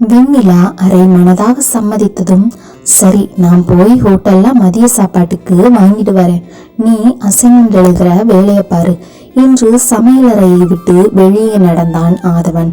வெண்ணிலா அரை மனதாக சம்மதித்ததும் சரி நான் போய் ஹோட்டல்ல மதிய சாப்பாட்டுக்கு வாங்கிட்டு வரேன். நீ அசைன்மெண்ட் எழுதுற வேலையை பாரு. என்று சமையலறையை விட்டு வெளியே நடந்தான் ஆதவன்.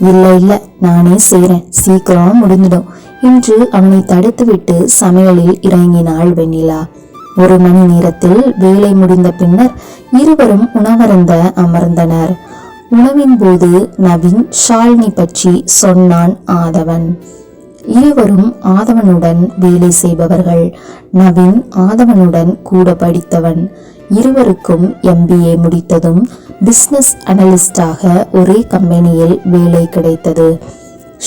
இல்லை இல்ல நானே செய்றேன். சீக்கிரம் முடிஞ்சிடும் என்று அவனை தடுத்துவிட்டு சமையலில் இறங்கினாள் வெண்ணிலா. ஒரு மணி நேரத்தில் வேலை முடிந்த பின்னர் இருவரும் உணவருந்த அமர்ந்தனர். உணவின் போது நவீன் ஷாலினி பற்றி சொன்னான் ஆதவன். இருவரும் ஆதவனுடன் வேலை செய்பவர்கள். நவீன் ஆதவனுடன் கூட படித்தவன். இருவருக்கும் எம்பிஏ முடித்ததும் பிசினஸ் அனலிஸ்டாக ஒரே கம்பெனியில் வேலை கிடைத்தது.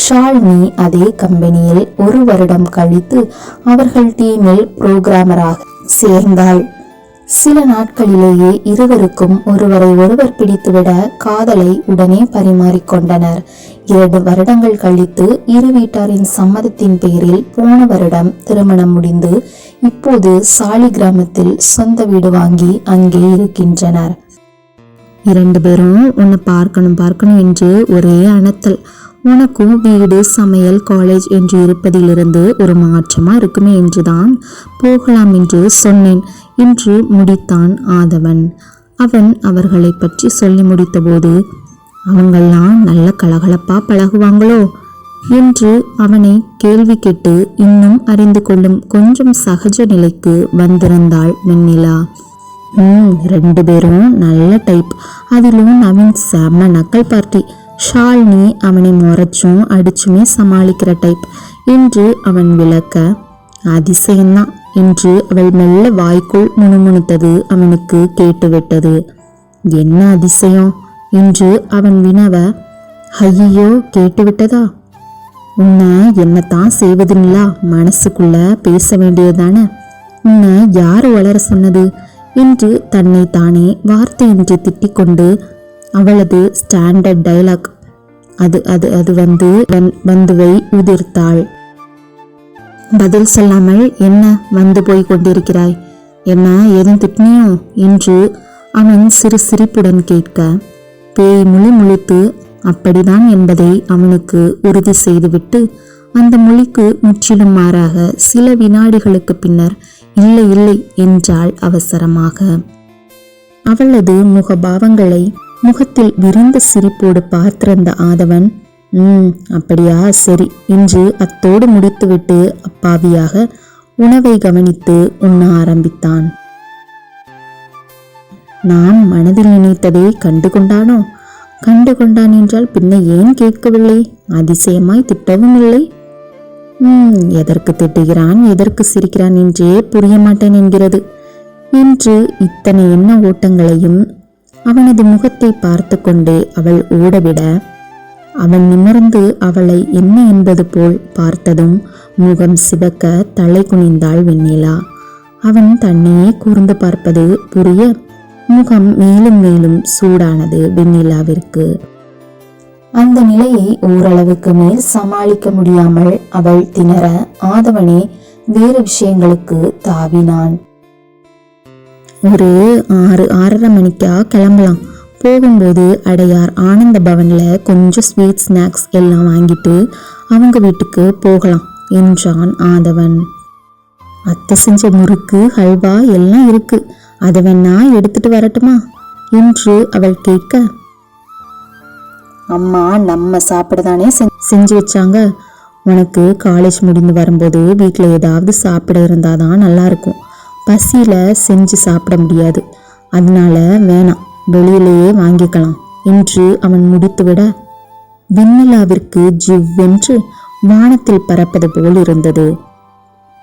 ஷாலினி அதே கம்பெனியில் ஒரு வருடம் கழித்து அவர்கள் டீமில் புரோகிராமராக சேர்ந்தாள். சில நாட்களிலேயே இருவருக்கும் ஒருவரை ஒருவர் பிடித்துவிட காதலை உடனே பரிமாறிக்கொண்டனர். இரண்டு வருடங்கள் கழித்து இரு வீட்டாரின் சம்மதத்தின் பேரில் போன வருடம் திருமணம் முடிந்து இப்போது சாலி கிராமத்தில் சொந்த வீடு வாங்கி அங்கே இருக்கின்றனர். இரண்டு பேரும் உன்னை பார்க்கணும் பார்க்கணும் என்று ஒரே அனத்தல். உனக்கும் வீடு சமையல் காலேஜ் என்று இருப்பதிலிருந்து ஒரு மாற்றமா இருக்குமே என்றுதான் போகலாம் என்று சொன்னேன். என்று முடித்தான் ஆதவன். அவன் அவர்களை பற்றி சொல்லி முடித்தபோது அவங்கெல்லாம் நல்ல கலகலப்பா பழகுவாங்களோ? என்று அவனை கேள்வி கேட்டு இன்னும் அறிந்து கொள்ளும் கொஞ்சம் சகஜ நிலைக்கு வந்திருந்தாள் வெண்ணிலா. ம் ரெண்டு பேரும் நல்ல டைப் அதிலும் நவீன் செம்ம நக்கல் பார்ட்டி ஷாலினி அவனை முறைச்சும் அடிச்சுமே சமாளிக்கிற டைப் என்று அவன் விளக்க அதிசயம்தான். என்று அவள் மெல்ல வாய்க்குள் முணுமுணுத்தது அவனுக்கு கேட்டுவிட்டது. என்ன அதிசயம் என்று அவன் வினவ ஐயோ கேட்டுவிட்டதா? உன்னை என்னத்தான் செய்வதுங்களா? மனசுக்குள்ள பேச வேண்டியதானே உன்னை யார் வளர சொன்னது என்று தன்னை தானே வார்த்தையின்றி திட்டிக்கொண்டு அவளது ஸ்டாண்டர்ட் டயலாக் அது அது அது வந்து வந்- வந்துவை உதிர்த்தாள். பதில் சொல்லாமல் என்ன வந்து போய் கொண்டிருக்கிறாய்? என்ன ஏதும் திட்டினியோ? என்று அவன் சிறு சிரிப்புடன் கேட்க. பேய் முழி முழித்து அப்படிதான் என்பதை அவனுக்கு உறுதி செய்துவிட்டு அந்த மொழிக்கு முற்றிலும் மாறாக சில வினாடிகளுக்கு பின்னர் இல்லை இல்லை என்றாள் அவசரமாக. அவளது முகபாவங்களை முகத்தில் விரிந்த சிரிப்போடு பார்த்திருந்த ஆதவன் ம் அப்படியா? சரி. என்று அத்தோடு முடித்துவிட்டு அப்பாவியாக உணவை கவனித்து உண்ண ஆரம்பித்தான். நான் மனதில் நினைத்ததை கண்டு கொண்டானோ கண்டு கொண்டான் என்றால் பின்ன ஏன் கேட்கவில்லை? அதிசயமாய் திட்டவும் இல்லை. ம் எதற்கு திட்டுகிறான் எதற்கு சிரிக்கிறான் என்றே புரிய மாட்டேன் என்கிறது. என்று இத்தனை எண்ண ஓட்டங்களையும் அவனது முகத்தை பார்த்து கொண்டே அவள் ஓடவிட அவன் நிமிர்ந்து அவளை என்ன என்பது போல் பார்த்ததும் முகம் சிவக்க தலை குனிந்தாள் வெண்ணிலா. அவன் தன்னையே கூர்ந்து பார்ப்பது புரிய முகம் மேலும் மேலும் சூடானது வெண்ணிலாவிற்கு. அந்த நிலையை ஓரளவுக்கு மேல் சமாளிக்க முடியாமல் அவள் திணற ஆதவனே வேறு விஷயங்களுக்கு தாவினான். ஒரு ஆறு ஆறரை மணிக்கா கிளம்பலாம். போகும்போது அடையார் ஆனந்த பவனில் கொஞ்சம் ஸ்வீட் ஸ்நாக்ஸ் எல்லாம் வாங்கிட்டு அவங்க வீட்டுக்கு போகலாம் என்றான் ஆதவன். அத்தை செஞ்ச முறுக்கு ஹல்வா எல்லாம் இருக்கு. அதை வேணா எடுத்துட்டு வரட்டுமா? என்று அவள் கேட்க அம்மா நம்ம சாப்பிட தானே செஞ்சு வச்சாங்க. உனக்கு காலேஜ் முடிந்து வரும்போது வீட்டில் ஏதாவது சாப்பிட இருந்தால் தான் நல்லா இருக்கும். பசியில் செஞ்சு சாப்பிட முடியாது. அதனால வேணாம். வெளியிலேயே வாங்கிக்கலாம். என்று அவன் முடித்துவிட விண்ணிலாவிற்கு ஜிவ்வென்று வானத்தில் பறப்பது போல் இருந்தது.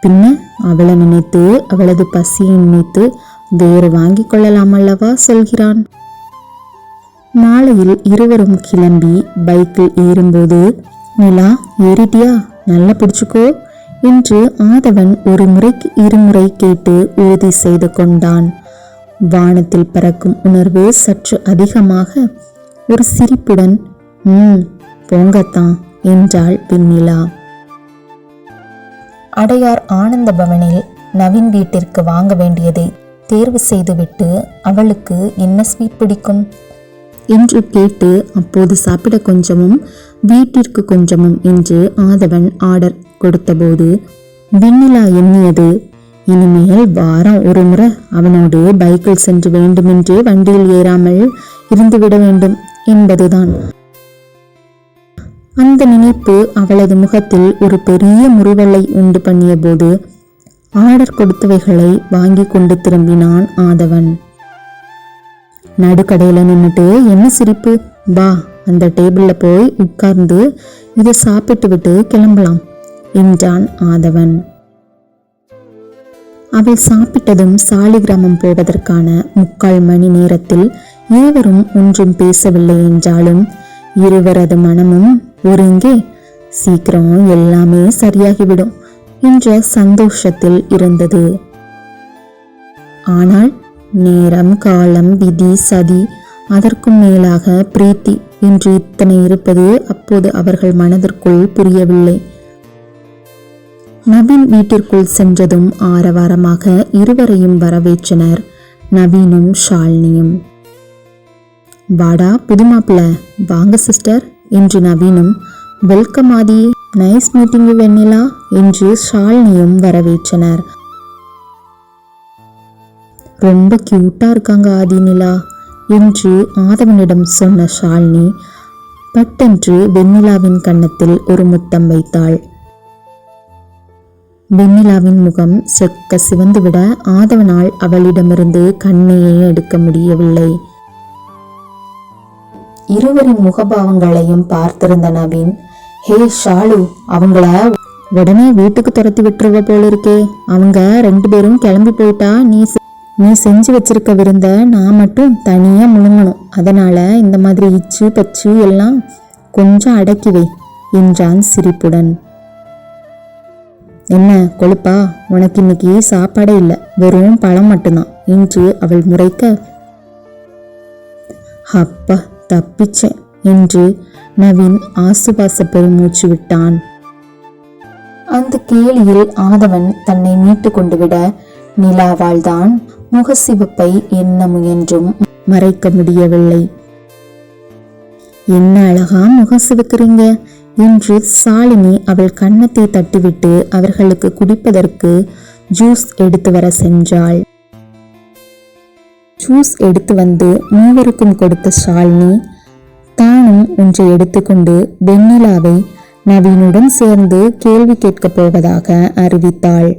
பின்ன அவளை நினைத்து அவளது பசியை நினைத்து வேறு வாங்கிக் கொள்ளலாம் அல்லவா சொல்கிறான். மாலையில் இருவரும் கிளம்பி பைக்கில் ஏறும்போது நிலா ஏறிட்டியா? நல்லா பிடிச்சுக்கோ என்று ஆதவன் ஒரு முறைக்கு இருமுறை கேட்டு உறுதி செய்து கொண்டான். வானத்தில் பறக்கும் உணர்வு சற்று அதிகமாக ஒரு சிரிப்புடன் ம் போங்கத்தான் என்றாள் பின்னிலா அடையார் ஆனந்த பவனில் நவீன் வீட்டிற்கு வாங்க வேண்டியதை தேர்வு செய்துவிட்டு அவளுக்கு என்ன ஸ்வீட் பிடிக்கும்? என்று கேட்டு அப்போது சாப்பிட கொஞ்சமும் வீட்டிற்கு கொஞ்சமும் என்று ஆதவன் ஆர்டர் கொடுத்தபோது வெண்ணிலா எண்ணியது இனிமேல் வாரம் ஒரு முறை அவனோடு பைக்கில் சென்று வேண்டுமென்றே வண்டியில் ஏறாமல் இருந்துவிட வேண்டும் என்பதுதான். அந்த நினைப்பு அவளது முகத்தில் ஒரு பெரிய முறிவலை உண்டு பண்ணிய போது ஆர்டர் கொடுத்தவைகளை வாங்கி கொண்டு திரும்பினான் ஆதவன். நடுக்கடையில் நின்றுட்டு என்ன சிரிப்பு? வா அந்த டேபிளில் போய் உட்கார்ந்து இதை சாப்பிட்டு விட்டு கிளம்பலாம் என்றான் ஆதவன். அவள் சாப்பிட்டதும் சாலிகிராமம் போவதற்கான முக்கால் மணி நேரத்தில் இருவரும் ஒன்றும் பேசவில்லை என்றாலும் இருவரது மனமும் ஒருங்கே சீக்கிரம் எல்லாமே சரியாகிவிடும் என்ற சந்தோஷத்தில் இருந்தது. ஆனால் நேரம் காலம் விதி சதி அதற்கும் மேலாக பிரீத்தி என்று இத்தனை இருப்பது அப்போது அவர்கள் மனதிற்குள் புரியவில்லை. நவீன் வீட்டிற்குள் சென்றதும் ஆரவாரமாக இருவரையும் வரவேற்றனர் நவீனும் ஷாலினியும். வாடா புது மாப்பிள்ள வாங்க சிஸ்டர் என்று நவீனும். Welcome Aadhi nice meeting Vennila என்று ஷாலினியும் வரவேற்றனர். ரொம்ப கியூட்டா இருக்காங்க ஆதி நிலா என்று ஆதவனிடம் சொன்ன ஷாலினி பட்டென்று வெண்ணிலாவின் கன்னத்தில் ஒரு முத்தம் வைத்தாள். வெண்ணிலாவின் முகம் செக்க சிவந்துவிட ஆதவனால் அவளிடமிருந்து கண்ணையே எடுக்க முடியவில்லை. இருவரின் முகபாவங்களையும் பார்த்திருந்த நவீன் ஹே ஷாலு அவங்கள உடனே வீட்டுக்கு துரத்தி விட்டுருவ போல இருக்கே அவங்க ரெண்டு பேரும் கிளம்பி போயிட்டா நீ நீ செஞ்சு வச்சிருக்க விருந்த நான் மட்டும் தனியா முழுங்கணும். அதனால இந்த மாதிரி இச்சு பச்சு எல்லாம் கொஞ்சம் அடக்கி வை என்றான் சிரிப்புடன். என்ன கொழுப்பா? உனக்கு இன்னைக்கு சாப்பாடே இல்லை. வெறும் பழம் மட்டும்தான். என்று அவள் முறைக்க அப்பா தப்பிச்சேன். என்று நவீன் ஆசுவாச பெருமூச்சு விட்டான். அந்த கேலியில் ஆதவன் தன்னை மீட்டு கொண்டு விட நிலாவால் தான் முகசிவப்பை என்ன முயன்றும் மறைக்க முடியவில்லை. என்ன அழகா முகம் சிவக்கிறீங்க இன்று சாலினி அவள் கன்னத்தை தட்டிவிட்டு அவர்களுக்கு குடிப்பதற்கு ஜூஸ் எடுத்து வர சென்றாள். ஜூஸ் எடுத்து வந்து மூவருக்கும் கொடுத்த ஷாலினி தானும் ஒன்றை எடுத்துக்கொண்டு வெண்ணிலாவை நவீனுடன் சேர்ந்து கேள்வி கேட்கப் போவதாக அறிவித்தாள்.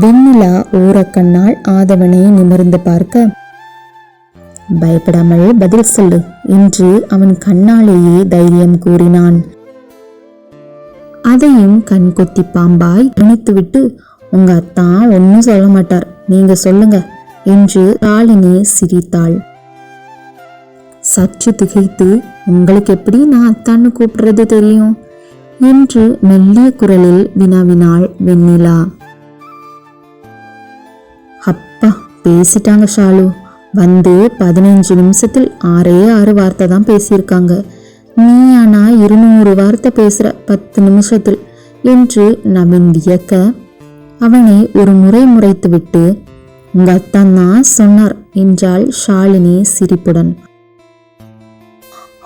வெண்ணிலா ஓரக்கண்ணால் ஆதவனை நிமிர்ந்து பார்க்க பயப்படாமல் பதில் சொல்லு என்று அவன் கண்ணாலேயே தைரியம் கூறினான். அதையும் கண்குத்தி பாம்பாய் இணைத்துவிட்டு உங்க அத்தா ஒன்னும் சொல்ல மாட்டார். நீங்க சொல்லுங்க என்று ராளினி சிரித்தாள். சற்று திகைத்து உங்களுக்கு எப்படி நான் அத்தான்னு கூப்பிடுறது தெரியும்? என்று மெல்லிய குரலில் வினாவினாள் வெண்ணிலா. அப்பா பேசிட்டாங்க ஷாலு. வந்து பதினைஞ்சு நிமிஷத்தில் ஆறே ஆறு வார்த்தை தான் பேசியிருக்காங்க. நீ ஆனா இருநூறு வார்த்தை பேசுற பத்து நிமிஷத்தில் என்று நவீன் வியக்க அவனை ஒரு முறை முறைத்துவிட்டு உங்க அத்தான் தான் சொன்னார் என்றாள் ஷாலினி சிரிப்புடன்.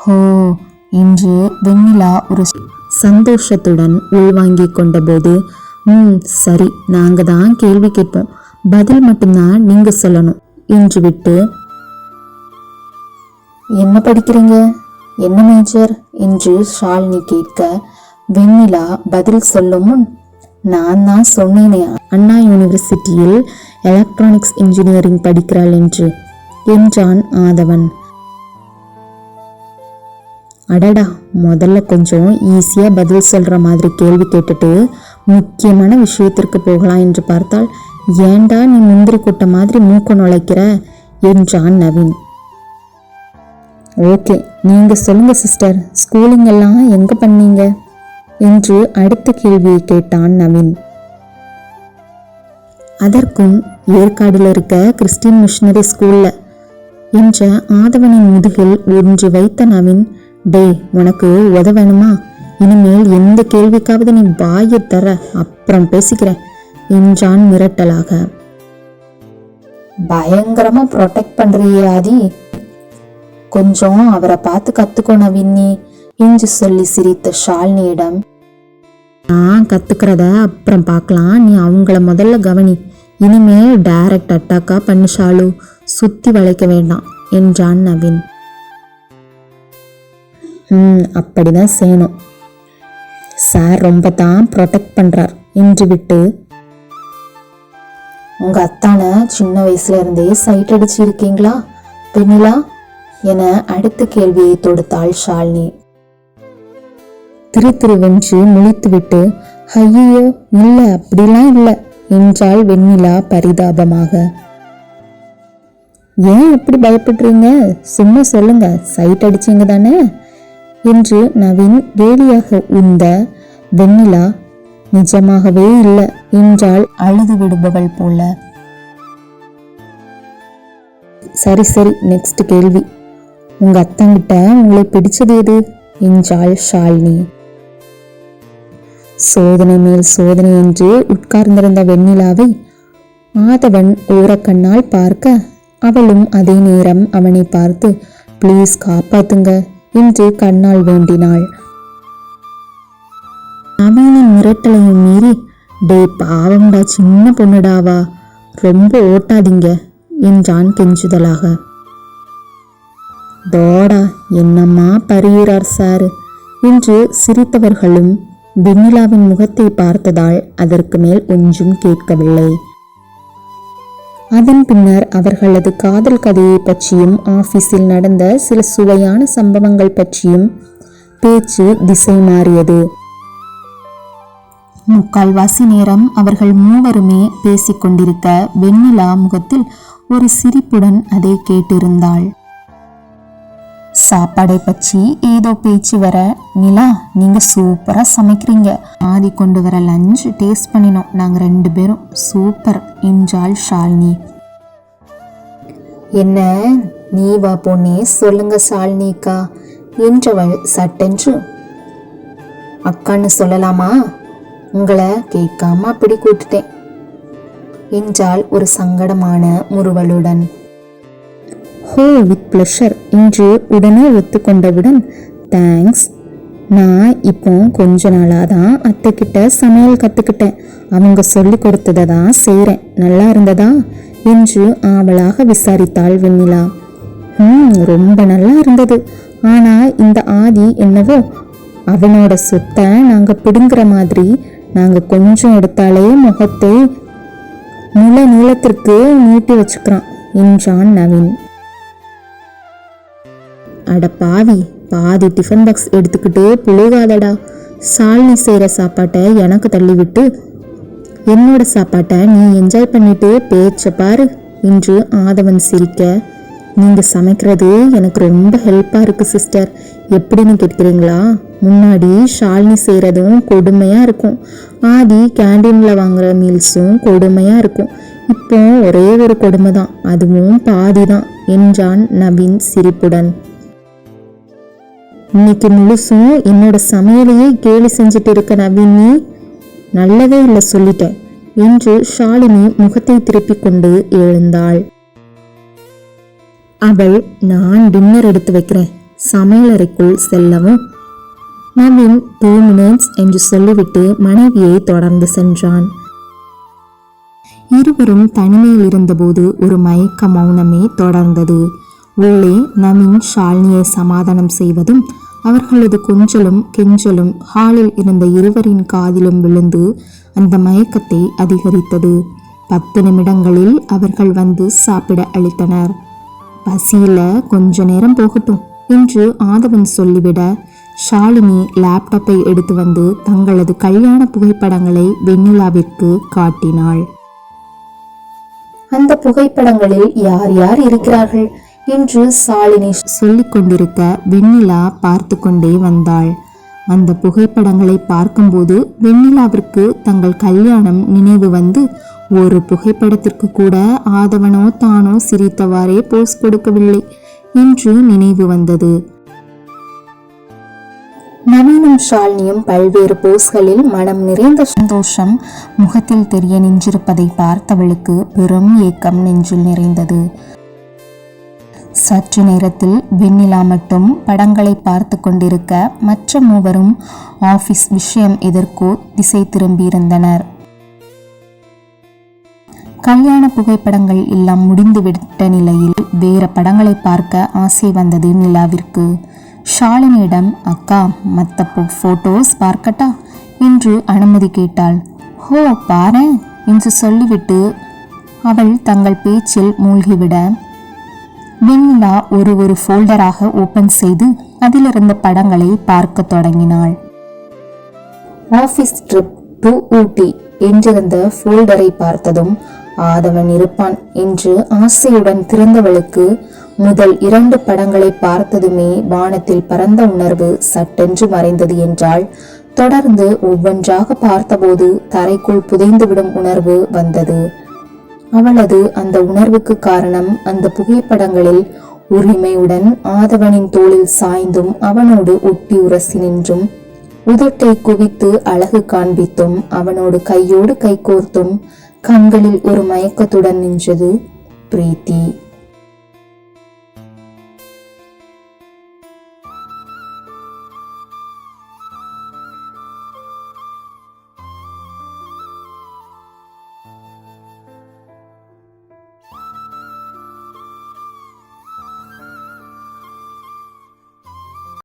ஹோ என்று வெண்ணிலா ஒரு சந்தோஷத்துடன் உள்வாங்கி கொண்டபோது ம் சரி நாங்க தான் கேள்வி கேட்போம். பதில் மட்டும்தான் நீங்க சொல்லணும். என்று விட்டு என்ன படிக்கிறீங்க? என்ன மேஜர்? என்று ஷாலினி கேட்க வெண்ணிலா பதில் சொல்லும் முன்? நான் தான் சொன்னேனே. அண்ணா யூனிவர்சிட்டியில் எலக்ட்ரானிக்ஸ் இன்ஜினியரிங் படிக்கிறாள் என்று. என்றான் ஆதவன். அடடா முதல்ல கொஞ்சம் ஈஸியா பதில் சொல்ற மாதிரி கேள்வி கேட்டுட்டு முக்கியமான விஷயத்திற்கு போகலாம் என்று பார்த்தால் ஏன்டா நீ முந்திரி கொட்ட மாதிரி மூக்க நுழைக்கிற? என்றான் நவீன். ஓகே நீங்க சொல்லுங்க சிஸ்டர். ஸ்கூலிங் எல்லாம் எங்க பண்ணீங்க? என்று அடுத்த கேள்வியை கேட்டான் நவீன். அதற்கும் ஏற்காடுல இருக்க கிறிஸ்டின் மிஷனரி ஸ்கூல்ல என்ற ஆதவனின் முதுகில் ஒன்று வைத்த நவீன் டே உனக்கு உத வேணுமா? இனிமேல் எந்த கேள்விக்காவது நீ வாயை தர அப்புறம் பேசிக்கிறேன் என்றான் மிரட்டலாக. பயங்கரமா ப்ரொடெக்ட் பண்றியே ஆதி. கொஞ்சம் அவரை பார்த்து கத்துக்கோ வின்னி என்று சொல்லி சிரித்த ஷாலினியிடம். நான் கத்துக்கிறத அப்புறம் பார்க்கலாம். நீ அவங்கள முதல்ல கவனி. இனிமேல் டைரக்ட் அட்டாக்கா பண்ணு ஷாலு. சுத்தி வளைக்க வேண்டாம் என்றான் நவீன். ம் அப்படிதான் செய்யணும். சார் ரொம்ப தான் ப்ரொடெக்ட் பண்றார் என்று விட்டு. உங்க அத்தானை சின்ன வயசுல இருந்தே சைட் அடிச்சு இருக்கீங்களா பெண்ணிலா என அடுத்த கேள்வியை தொடுத்தாள் ஷாலினி. திரு திருவென்று முழித்துவிட்டு ஐயோ இல்ல அப்படிலாம் இல்ல என்றாள் வெண்ணிலா பரிதாபமாக. ஏன் இப்படி பயப்படுறீங்க? சும்மா சொல்லுங்க சைட் அடிச்சீங்க தானே? என்று நவீன் வேலியாக உந்த வெண்ணிலா நிஜமாகவே இல்லை என்றால் அழுது விடுபவள் போல. சரி சரி நெக்ஸ்ட் கேள்வி. உங்க அத்தங்கிட்ட உங்களை பிடிச்சது எது? என்றாள் ஷாலினி. சோதனை மேல் சோதனை என்று உட்கார்ந்திருந்த வெண்ணிலாவை மாதவன் ஓரக்கண்ணால் பார்க்க அவளும் அதே நேரம் அவனை பார்த்து ப்ளீஸ் காப்பாத்துங்க என்று கண்ணால் வேண்டினாள். அவனின் மிரட்டலையும் மீறி டே பாவம்டா சின்ன பொண்ணுடாவா ரொம்ப ஓட்டாதீங்க என்றான் கெஞ்சுதலாக. தோடா என்னம்மா பரியுறார் சார்? என்று சிரித்தவர்களும் வெண்ணிலாவின் முகத்தை பார்த்ததால் அதற்கு மேல் ஒன்றும் கேட்கவில்லை. அதன் பின்னர் அவர்களது காதல் கதையை பற்றியும் ஆபீஸில் நடந்த சில சுவையான சம்பவங்கள் பற்றியும் பேச்சு திசை மாறியது. முக்கால்வாசி நேரம் அவர்கள் மூவருமே பேசிக்கொண்டிருக்க வெண்ணிலா முகத்தில் ஒரு சிரிப்புடன் அதை கேட்டிருந்தாள். சாப்பாடை பற்றி ஏதோ பேச்சு வர. நிலா நீங்கள் சூப்பராக சமைக்கிறீங்க. ஆதி கொண்டு வர லஞ்ச் டேஸ்ட் பண்ணினோம். நாங்கள் ரெண்டு பேரும் சூப்பர். என்றாள் ஷாலினி. என்ன? நீ வா பொண்ணே சொல்லுங்க ஷாலினிக்கா. என்றவள் சட்டென்று. அக்கான்னு சொல்லலாமா? உங்களை கேட்காம அப்படி கூட்டுட்டேன் என்றாள் ஒரு சங்கடமான முறுவலுடன். ஹோ வித் ப்ளஷர் என்று உடனே ஒத்துக்கொண்டவுடன் தேங்க்ஸ் நான் இப்போ கொஞ்ச நாளாக தான் அத்தைக்கிட்ட சமையல் கற்றுக்கிட்டேன் அவங்க சொல்லி கொடுத்ததை தான் செய்கிறேன் நல்லா இருந்ததா? என்று ஆவலாக விசாரித்தாள் வெண்ணிலா. ம் ரொம்ப நல்லா இருந்தது. ஆனால் இந்த ஆதி என்னவோ அவனோட சொத்தை நாங்கள் பிடுங்குற மாதிரி நாங்கள் கொஞ்சம் எடுத்தாலே முகத்தை நில நீளத்திற்கு நீட்டி வச்சுக்கிறான் என்றான் நவீன். அட பாவி பாதி டிஃபன் பாக்ஸ் எடுத்துக்கிட்டே புழுகாதடா சாலினி செய்கிற சாப்பாட்டை எனக்கு தள்ளிவிட்டு என்னோட சாப்பாட்டை நீ என்ஜாய் பண்ணிட்டு பேச்ச பாரு என்று ஆதவன் சிரிக்க. நீங்கள் சமைக்கிறது எனக்கு ரொம்ப ஹெல்ப்பாக இருக்குது சிஸ்டர் எப்படின்னு கேட்குறீங்களா? முன்னாடி ஷாலினி செய்கிறதும் கொடுமையாக இருக்கும். ஆதி கேண்டீனில் வாங்குகிற மீல்ஸும் கொடுமையாக இருக்கும். இப்போ ஒரே ஒரு கொடுமை தான் அதுவும் பாதி தான் என்றான் நவீன் சிரிப்புடன். இன்னைக்கு முழுசும் என்னோட சமையலையே கேலி செஞ்சுட்டு இருக்க நவீனி நல்லதே இல்லை சொல்லிட்டேன் என்று ஷாலினி முகத்தை திருப்பிக் கொண்டு எழுந்தாள். அவள் நான் டின்னர் எடுத்து வைக்கிறேன். சமையலறைக்குள் செல்லவும். நவீன் டூ மினிட்ஸ் என்று சொல்லிவிட்டு மனைவியை தொடர்ந்து சென்றான். இருவரும் தனிமையில் இருந்தபோது ஒரு மயக்க மௌனமே தொடர்ந்தது. உள்ளே நவீன் ஷாலினியை சமாதானம் செய்வதும் அவர்களது கொஞ்சலும் கெஞ்சலும் ஹாலில் இருந்த இருவரின் காதிலும் விழுந்து அந்த மயக்கத்தை அதிகரித்தது. பத்து நிமிடங்களில் அவர்கள் வந்து சாப்பிட அளித்தனர். பசியில கொஞ்ச நேரம் போகட்டும் என்று ஆதவன் சொல்லிவிட ஷாலினி லேப்டாப்பை எடுத்து வந்து தங்களது கல்யாண புகைப்படங்களை வெண்ணிலாவிற்கு காட்டினாள். அந்த புகைப்படங்களில் யார் யார் இருக்கிறார்கள்? என்று சாலினி சொல்லிக் கொண்டிருக்க வெண்ணிலா பார்த்து கொண்டே வந்தாள். அந்த புகைப்படங்களை பார்க்கும்போது வெண்ணிலாவிற்கு தங்கள் கல்யாணம் நினைவு வந்து ஒரு புகைப்படத்திற்கு கூட ஆதவனோ தானோ சிரித்தவாறே போஸ் கொடுக்கவில்லை என்று நினைவு வந்தது. நவீனும் ஷாலினியும் பல்வேறு போஸ்களில் மனம் நிறைந்த சந்தோஷம் முகத்தில் தெரிய நின்றிருப்பதை பார்த்தவளுக்கு பெரும் ஏக்கம் நெஞ்சில் நிறைந்தது. சற்று நேரத்தில் வெண்ணிலா மட்டும் படங்களை பார்த்து கொண்டிருக்க மற்ற மூவரும் ஆபீஸ் விஷயம் எதற்கோ திசை திரும்பியிருந்தனர். கல்யாண புகைப்படங்கள் எல்லாம் முடிந்துவிட்ட நிலையில் வேற படங்களை பார்க்க ஆசை வந்தது நிலாவிற்கு. ஷாலினியிடம் அக்கா மற்ற ஃபோட்டோஸ் பார்க்கட்டா? என்று அனுமதி கேட்டாள். ஹோ பாரேன் என்று சொல்லிவிட்டு அவள் தங்கள் பேச்சில் மூழ்கிவிட வெண்ணிலா ஒரு ஒரு ஃபோல்டராக ஓபன் செய்து அதிலிருந்த படங்களை பார்க்க தொடங்கினாள். ஆபீஸ் ட்ரிப் டு ஊட்டி என்றிருந்த ஃபோல்டரை பார்த்ததும் ஆதவன் இருப்பான் என்று ஆசையுடன் திறந்தவளுக்கு முதல் இரண்டு படங்களை பார்த்ததுமே வானத்தில் பறந்த உணர்வு சட்டென்று மறைந்தது என்றால் தொடர்ந்து ஒவ்வொன்றாக பார்த்தபோது தரைக்குள் புதைந்துவிடும் உணர்வு வந்தது. அவளது அந்த உணர்வுக்கு காரணம் அந்த புகைப்படங்களில் உரிமையுடன் ஆதவனின் தோளில் சாய்ந்தும் அவனோடு ஒட்டி உரசி நின்றும். உதட்டை குவித்து அழகு காண்பித்தும் அவனோடு கையோடு கைகோர்த்தும் கண்களில் ஒரு மயக்கத்துடன் நின்றது. பிரீத்தி.